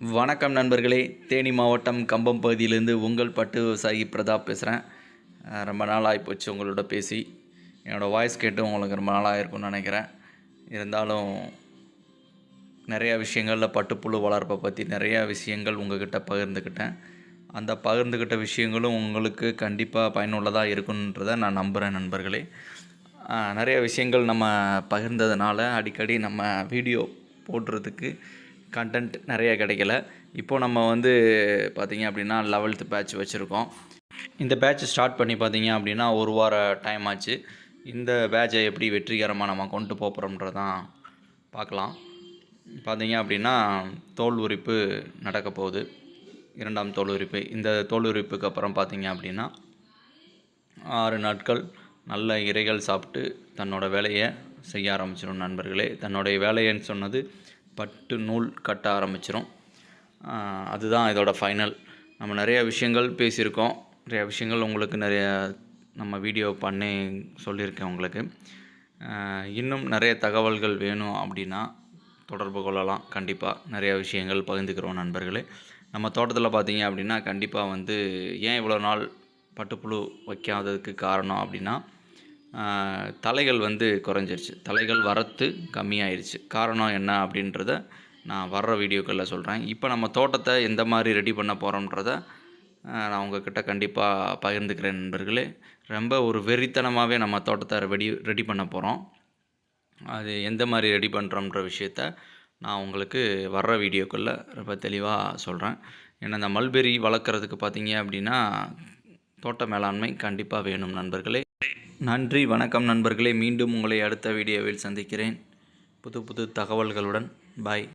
வணக்கம் நண்பர்களே. தேனி மாவட்டம் கம்பம் பகுதியிலேருந்து உங்கள் பட்டு விவசாயி பிரதாப் பேசுகிறேன் ரொம்ப நாள் ஆகிப்போச்சு உங்களோட பேசி. என்னோடய வாய்ஸ் கேட்டு உங்களுக்கு ரொம்ப நாளாக இருக்கும்னு நினைக்கிறேன். இருந்தாலும் நிறையா விஷயங்களில் பட்டுப்புழு வளர்ப்பை பற்றி நிறையா விஷயங்கள் உங்கள்கிட்ட பகிர்ந்துக்கிட்டேன். அந்த பகிர்ந்துக்கிட்ட விஷயங்களும் உங்களுக்கு கண்டிப்பாக பயனுள்ளதாக இருக்குன்றதை நான் நம்புகிறேன் நண்பர்களே. நிறைய விஷயங்கள் நம்ம பகிர்ந்ததுனால அடிக்கடி நம்ம வீடியோ போடுறதுக்கு கண்டென்ட் நிறைய கிடைக்கல. இப்போது நம்ம வந்து பார்த்திங்க அப்படின்னா லெவல்த்து பேட்ச் வச்சுருக்கோம். இந்த பேட்ச் ஸ்டார்ட் பண்ணி பார்த்தீங்க அப்படின்னா ஒரு வார டைம் ஆச்சு. இந்த பேட்சை எப்படி வெற்றிகரமாக நம்ம கொண்டு போகிறோம்ன்றதான் பார்க்கலாம் பார்த்திங்க அப்படின்னா தோல் உரிப்பு நடக்க போகுது. இரண்டாம் தோல் உரிப்பு. இந்த தோல் உரிப்புக்கு அப்புறம் பார்த்திங்க அப்படின்னா ஆறு நாட்கள் நல்ல இறைகள் சாப்பிட்டு தன்னோட வேலையை செய்ய ஆரம்பிச்சிடும் நண்பர்களே. தன்னுடைய வேலைன்னு சொன்னது பட்டு நூல் கட்ட ஆரம்பிச்சிடும் அதுதான் இதோட ஃபைனல் நம்ம நிறைய விஷயங்கள் பேசியிருக்கோம். நிறைய விஷயங்கள் உங்களுக்கு நிறைய நம்ம வீடியோ பண்ணி சொல்லியிருக்கேன் உங்களுக்கு. இன்னும் நிறைய தகவல்கள் வேணும் அப்படின்னா தொடர்பு கொள்ளலாம். கண்டிப்பாக நிறைய விஷயங்கள் பகிர்ந்துக்கிறோம் நண்பர்களே. நம்ம தோட்டத்தில் பார்த்தீங்க அப்படின்னா கண்டிப்பாக வந்து ஏன் இவ்வளோ நாள் பட்டுப்புழு வைக்காததுக்கு காரணம் அப்படின்னா தலைகள் வந்து குறைஞ்சிருச்சு. தலைகள் வரத்து கம்மியாயிருச்சு. காரணம் என்ன அப்படின்றத நான் வர்ற வீடியோக்களில் சொல்கிறேன் இப்போ நம்ம தோட்டத்தை எந்த மாதிரி ரெடி பண்ண போகிறோன்றத நான் உங்ககிட்ட கண்டிப்பாக பகிர்ந்துக்கிறேன் நண்பர்களே. ரொம்ப ஒரு வெறித்தனமாகவே நம்ம தோட்டத்தை ரெடி ரெடி பண்ண போகிறோம் அது எந்த மாதிரி ரெடி பண்ணுறோன்ற விஷயத்த நான் உங்களுக்கு வர்ற வீடியோக்களில் ரொம்ப தெளிவாக சொல்கிறேன் ஏன்னா இந்த மல்பெரி வளர்க்குறதுக்கு பார்த்தீங்க அப்படின்னா தோட்ட மேலாண்மை கண்டிப்பாக வேணும் நண்பர்களே. நன்றி வணக்கம் நண்பர்களே. மீண்டும் உங்களை அடுத்த வீடியோவில் சந்திக்கிறேன். புது புது தகவல்களுடன். பாய்